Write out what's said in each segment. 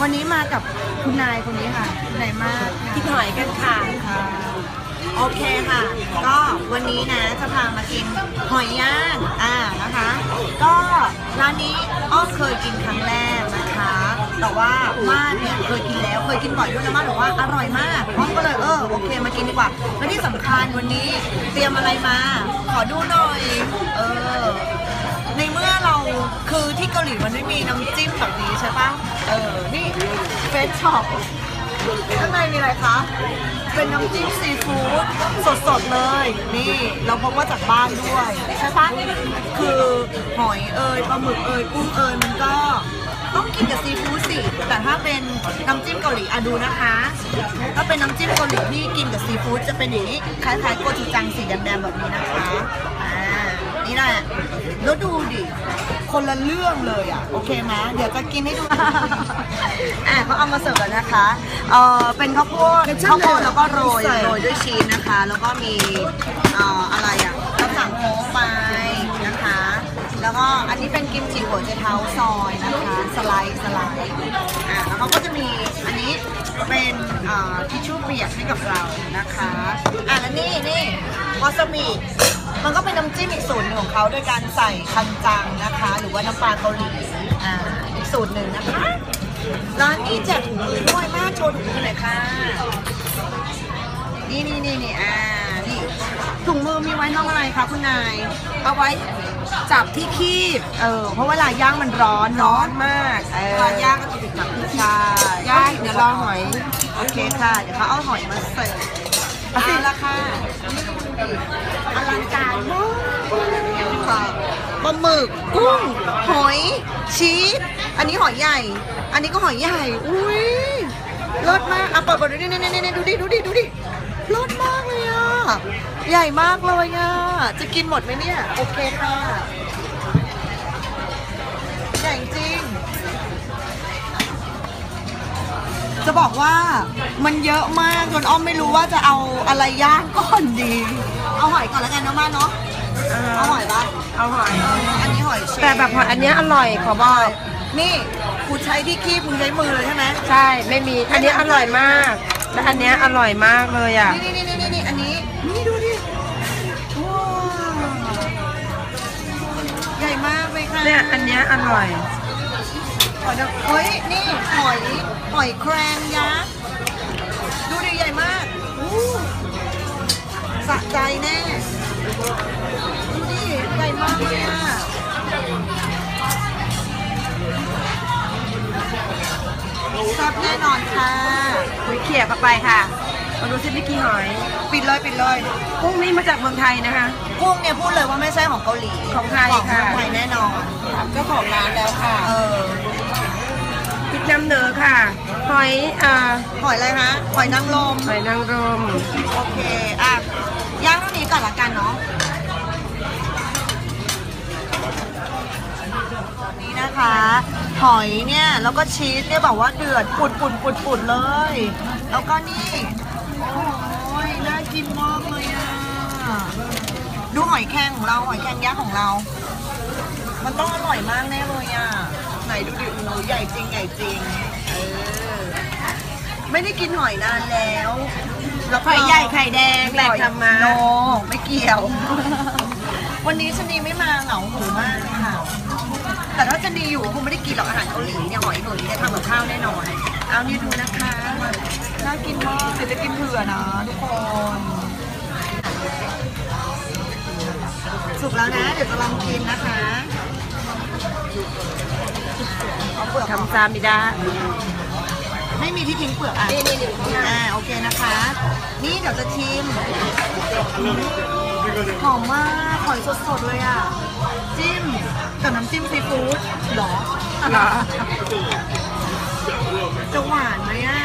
วันนี้มากับคุณนายคนนี้ค่ะคุณนายมากกินหอยกันค่ะค่ะโอเคค่ะ ก็วันนี้นะจะพามากินหอยย่างอ่านะคะ ก็ร้านนี้อ้อมเคยกินครั้งแรกนะคะ แต่ว่ามาดเนี่ยเคยกินแล้วเคยกินบ่อยด้วยแล้วมาดบอกว่าอร่อยมากอ้อมก็เลยเออโอเคมากินดีกว่าและที่สำคัญวันนี้เตรียมอะไรมา ขอดูหน่อย เออใน เราคือที่เกาหลีมันไม่มีน้ำจิ้มแบบนี้ใช่ปะเออ นี่เฟสช็อปข้างในมีอะไรคะ เป็นน้ำจิ้มซีฟู้ดสดๆเลย นี่ เราพบว่าจากบ้านด้วยใช่ปะคือหอยเอยปลาหมึกเอยกุ้งเอยมันก็ต้องกินกับซีฟู้ดสิ แต่ถ้าเป็นน้ำจิ้มเกาหลีอะดูนะคะ ถ้าเป็นน้ำจิ้มเกาหลีที่กินกับซีฟู้ดจะเป็นอย่างนี้คล้ายๆโกจูจังสีแดงๆแบบนี้นะคะ แหละแล้วดูดิ คนละเรื่องเลยอะ โอเคไหมเดี๋ยวจะกินให้ดู อะเขาเอามาเสิร์ฟแล้วนะคะ เอ่อเป็นข้าวโพดข้าวโพดแล้วก็โรยโรยด้วยชีสนะคะ แล้วก็มีเอ่ออะไรอะ แล้วก็อันนี้เป็นกิมจิหัวใจเท้าซอยนะคะ สไลด์สไลด์อะแล้วเขาก็จะมีอันนี้เป็นอ่าทิชชู่เปียกให้กับเรานะคะอะแล้วนี่นี่วาซาบิมันก็เป็นน้ำจิ้มอีกสูตรหนึ่งของเขาด้วยการใส่คันจังนะคะ หรือว่าน้ำปลาเกาหลีอ่าอีกสูตรหนึ่งนะคะร้านนี้แจกถุงมือด้วยมากโชว์ถุงมือหน่อยค่ะนี่นี่นี่นี่อ่า ถุงมือมีไว้ทำอะไรคะคุณนาย เอาไว้จับที่คีบ เออ เพราะเวลาย่างมันร้อนเนาะร้อนมากเออทานย่างก็จะถูกจับที่ใช่ย่างเดี๋ยวรอหอย โอเคค่ะ เดี๋ยวเขาเอาหอยมาเสิร์ฟเอาละค่ะอลังการมากค่ะปลาหมึกกุ้ง หอยชีสอันนี้หอยใหญ่ อันนี้ก็หอยใหญ่ อุ้ยเลิศมากอะเปิดเปิดดูดินี่นี่นี่ดูดิ ดูดิ ดูดิเลิศมากเลยอะ ใหญ่มากเลยอะ จะกินหมดไหมเนี่ย โอเคค่ะ ใหญ่จริง จะบอกว่ามันเยอะมากจนอ้อมไม่รู้ว่าจะเอาอะไรย่างก่อนดี เอาหอยก่อนแล้วกันนะมาเนาะ เอาหอยปะเอาหอย อันนี้หอยเชลล์แต่แบบหอยอันเนี้ยอร่อยขอบอก นี่คุณใช้ที่คีบคุณใช้มือเลยใช่ไหมใช่ ไม่มี อันเนี้ยอร่อยมาก และอันเนี้ยอร่อยมากเลยอะ นี่นี่นี่นี่นี่อันนี้ นี่ดูดิว้าวใหญ่มากเลยค่ะเนี่ยอันเนี้ยอร่อย หอยนางเฮ้ย นี่หอยหอยแครงยักษ์ดูดิใหญ่มากอู้สะใจแน่ ดูดิใหญ่มากเลยอะ ซ่บแน่นอนค่ะคุยเขี่ยเข้าไปค่ะมาดูซิพี่กี่หอย ปิดเลยปิดเลยกุ้งนี่มาจากเมืองไทยนะคะ กุ้งเนี่ยพูดเลยว่าไม่ใช่ของเกาหลีของไทยของค่ะ ไทยแน่นอนเจ้าของร้านแล้วค่ะ เออพริกน้ำเนอค่ะ หอยอ่าหอยอะไรฮะหอยนางรมหอยนางรมโอเค อะ ย่างเท่านี้ก่อนละกันเนาะนี่นะคะ หอยเนี่ย แล้วก็ชีสเนี่ยแบบว่าเดือดปุดปุดปุดปุดเลย แล้วก็นี่โอ้ยน่ากินมากเลยอะดูหอยแครงของเราหอยแครงยักษ์ของเรา มันต้องอร่อยมากแน่เลยอะไหนดูดิโอ้โหใหญ่จริงใหญ่จริงเออไม่ได้กินหอยนานแล้วแล้วก็ไข่ใหญ่ไข่แดงแหลกทำมาโนไม่เกี่ยว วันนี้ชนีไม่มาเหงาหูมากเลยค่ะ แต่ถ้าชนีอยู่คงไม่ได้กินหรอกอาหารเกาหลีเนี่ยหอยหนุ่ยเนี่ยทำกับข้าวแน่นอนเอานี่ดูนะคะน่ากินมากเดี๋ยวจะกินเผื่อนะทุกคนสุกแล้วนะ เดี๋ยวจะลองกินนะคะเอาเปลือกออก ทำซามิดา ไม่มีที่ทิ้งเปลือกอะนี่นี่นี่อ่าโอเคนะคะ นี่เดี๋ยวจะชิม หอมมากหอยสดๆเลยอะ จิ้มกับน้ำจิ้มซีฟู้ดหรอเหรอจะหวานไหมอะ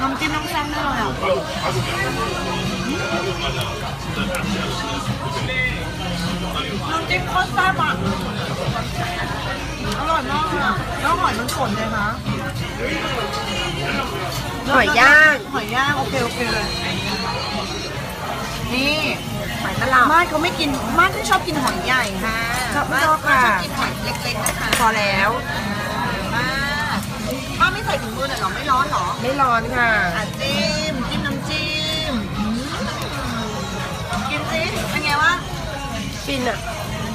น้ำจิ้มน้ำแซ่บแน่เลยอะน้ำจิ้มโคตรแซ่บอะอร่อยมากอะแล้วหอยมันสดเลยนะหอยย่าง หอยย่าง โอเค โอเคเลยนี่ หอยตลับมาดเขาไม่กินมาดไม่ชอบกินหอยใหญ่ค่ะชอบชอบมาดชอบค่ะ กินหอยเล็กๆนะคะพอแล้วมาดมาไม่ใส่ถุงมือน่ะหรอไม่ร้อนค่ะ อะจิ้มจิ้มน้ำจิ้มอืมกินสิเป็นไงวะฟินอะ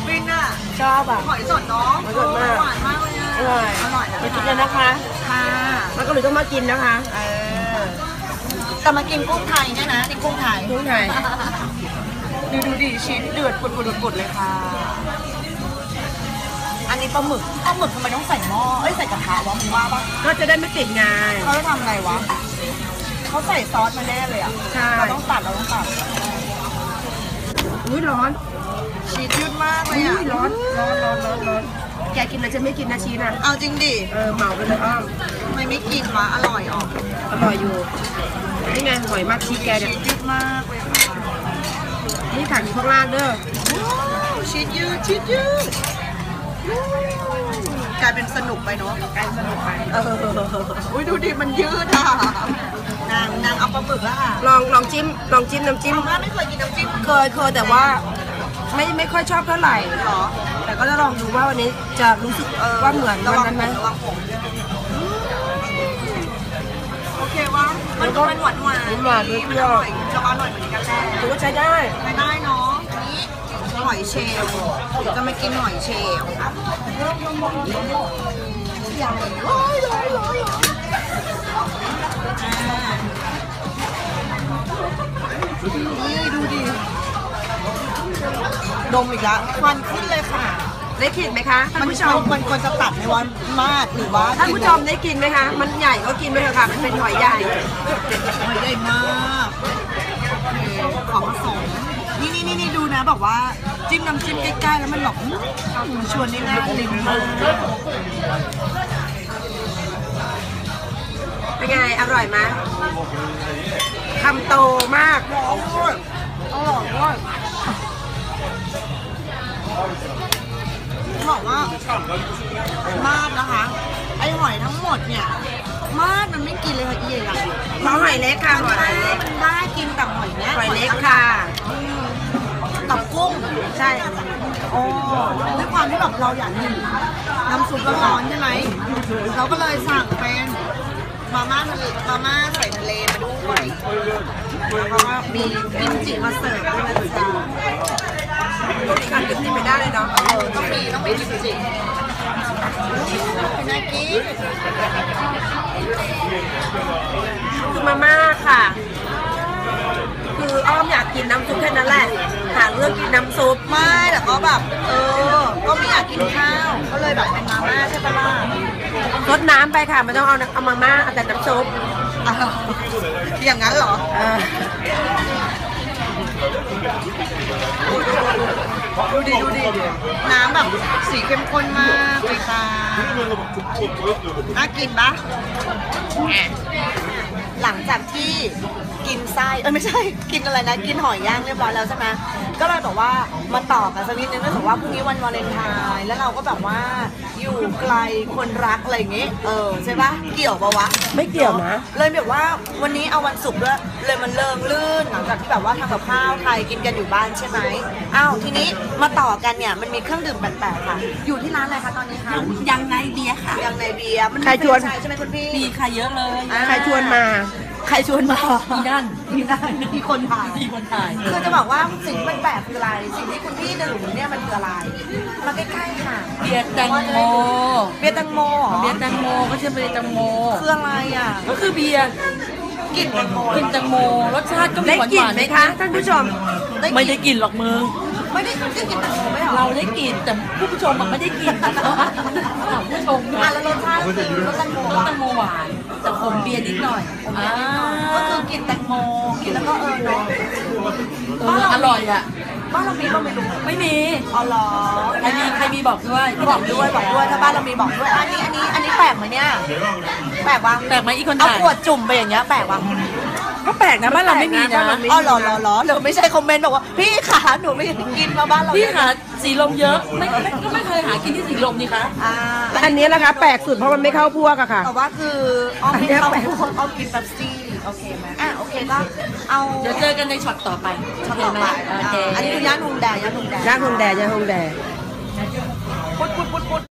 ฟินอะชอบอะ หอยสดเนาะหอยสดมาก หวานมากเลยอะอร่อยอร่อยนะไปกินกันนะคะ ค่ะแล้วก็หรือต้องมากินนะคะ เออแต่มากินกุ้งไทยเนี่ยนะนี่กุ้งไทย กุ้งไทย ดูดูดิชิ้นเดือดปุดปุดปุดเลยค่ะ อันนี้ปลาหมึกปลาหมึกทำไมต้องใส่หม้อเอ้ยใส่กระทะวะมึงว่าปะก็จะได้ไม่ติดไงเขาจะทำไงวะเขาใส่ซอสมาแน่เลยอะใช่ เราต้องตัดเราต้องตัดอุ้ยร้อนชีสยืดมากเลอุ้ยยอะร้อนร้อนร้อนร้อนร้อนแกกินแล้วจะไม่กินนะชีนะเอาจริงดิเออเหมาไปเลยอ้อมทำไมไม่กินวะอร่อยออกอร่อยอยู่นี่ไงหอยมัดชีสแกเนี่ยชีสยืดมากเลยค่ะ นี่ถังอยู่ข้างล่างเด้อว้าวชีสยืดชีสยืดกลายเป็นสนุกไปเนาะกลายสนุกไปเอออุ้ยดูดิมันยืดอะนางนางเอาปลาหมึกอะค่ะลองลองจิ้มลองจิ้มน้ำจิ้มมาม่าไม่เคยกินน้ำจิ้มเคยเคยแต่ว่าไม่ไม่ค่อยชอบเท่าไหร่หรอแต่ก็จะลองดูว่าวันนี้จะรู้สึกว่าเหมือนวันนั้นไหมระวังผม โอเควะมันก็มันหวานหวานหวานด้วยมันอร่อยจะอร่อยเหมือนกันแหละถือว่าใช้ได้ไม่ได้เนาะนี่หอยเชลล์จะมากินหอยเชลล์ใหญ่ร้อยร้อยร้อยนี่ดูดิดมอีกแล้วควันขึ้นเลยค่ะ ได้กลิ่นไหมคะท่านมันผู้ชชอมบมันควรจะตัดในวันมากหรือว่าท่านผู้ชมได้กินไหมคะ มันใหญ่ก็กินไปเถอะค่ะ มันเป็นหอยใหญ่หอยใหญ่มากโอเคของผสมนี่นี่นี่นี่ดูนะบอกว่าจิ้มน้ำจิ้มใกล้ๆแล้วมันแบบอื้อชวนได้น่าลิ้มมากเป็นไง อร่อยไหมคำโตมากอร่อยอร่อยด้วย บอกว่ามาดนะคะ ไอหอยทั้งหมดเนี่ยมาดมันไม่กินเลยค่ะอีใหญ่เพราะหอยเล็กค่ะหอยเล็กมันได้กินแต่หอยเนี้ยหอยเล็กค่ะกับกุ้งใช่โอ้ด้วยความที่แบบเราอยากกินน้ำซุปร้อนๆใช่ไหมเราก็เลยสั่งเป็นมาม่าทะเลมาม่าใส่ทะเลมาด้วยแล้วก็มีกิมจิมาเสิร์ฟด้วยนะจ๊ะ ต้องมีการกินไม่ได้เลยเนาะเออต้องมีต้องมีกิมจิเป็นไงกินคือมาม่าค่ะ คืออ้อมอยากกินน้ำซุปแค่นั้นแหละหาเรื่องกินน้ำซุปไม่แต่ก็แบบ เออ ก็ไม่อยากกินข้าว ก็เลยแบบเป็นมาม่าใช่ปะล่ะรดน้ำไปค่ะไม่ต้องเอาเอามาม่าเอาแต่น้ำซุปอ้าวอย่างนั้นเหรอ ดูดิดูดิน้ำแบบสีเข้มข้นมากเลยค่ะน่ากินปะ หลังจากที่กินไส้เออไม่ใช่ กินอะไรนะ กินหอยย่างเรียบร้อยแล้วใช่ไหมก็เลยแบบว่ามาต่อกันสักนิดนึงเนื่องจากว่าพรุ่งนี้วันวาเลนไทน์แล้วเราก็แบบว่าอยู่ไกลคนรักอะไรอย่างเงี้ยเออใช่ปะเกี่ยวปะวะ ไม่เกี่ยวนะ เลยแบบว่าวันนี้เอาวันศุกร์ด้วยเลยมันเริงลื่นหลังจากที่แบบว่าทำกับข้าวไทยกินกันอยู่บ้านใช่ไหมอ้าวทีนี้มาต่อกันเนี่ยมันมีเครื่องดื่มแปลกๆค่ะ อยู่ที่ร้านอะไรคะตอนนี้คะยังไงเบี ยร์ค่ะยังในเบียร์มันมีใครชวนแฟรนไชส์ใช่ไหมคุณพี่มีค่ะเยอะเลยอ่าใครชวนมา ใครชวนมามีนั่นมีนั่นมีคนถ่ายมีคนถ่ายคือจะบอกว่าสิ่งที่มันแปลกคืออะไรสิ่งที่คุณพี่ดื่มเนี่ยมันคืออะไรมาใกล้ๆค่ะเบียร์แตงโมเบียร์แตงโมเหรอเบียร์แตงโมก็ชื่อเบียร์แตงโมคืออะไรอะก็คือเบียร์กลิ่นแตงโมกินแตงโมรสชาติก็มีได้หวานกลิ่หนวานไหมคะท่านผู้ชมไม่ได้กลิ่นหรอกมึง ไม่ได้ได้กลิ่นแตงโมไหมเหรอเราได้กลิ่นแต่ผู้ผู้ชมมันไม่ได้กลิ่นถามผู้ชมด้วอะยแล้วรสชาติคือรสแตงโมรสวะแตงโมหวานแต่ขมเบียร์นิดหน่อยอ่าก็คือกลิ่นแตงโมกินแล้วก็เออเนาะเอออร่อยอะบ้านเรามีบ้างไม่รู้ไม่มีอ๋อเหรอใครมีใครมีบอกด้วยบอกด้วยบอกด้วยถ้าบ้านเรามีบอกด้วยอันนี้อันนี้อันนี้แปลกไหมเนี่ยแปลกวะแปลกไหมอีกคนเอาถ่ายขวดจุ่มไปอย่างเงี้ยแปลกวะ ก็แปลกนะบ้านเราไม่มีนะอ๋อเหรอเหรอเหรอเดี๋ยวไม่ใช่คอมเมนต์บอกว่าพี่ขาหนูไม่กินมาบ้านเราพี่หาสีลมเยอะไม่ไม่ก็ไม่เคยหากินที่สีลมนี่คะอ่าอันนี้นะคะแปลกสุดเพราะมันไม่เข้าพวกอะค่ะ แต่ว่าคืออ้อมอันไม่เนี้ยเข้าแปลกพวกอ้อมกินเป๊ปซี่โอเคไหมอะโอเคก็เอาเดี๋ยวเจอกันในช็อตต่อไปช็อตต่อไปโอเคอันนี้คือย่านฮงแดย่านฮงแดย่างฮงแดย่างฮงแดพุดพุดพุดพุด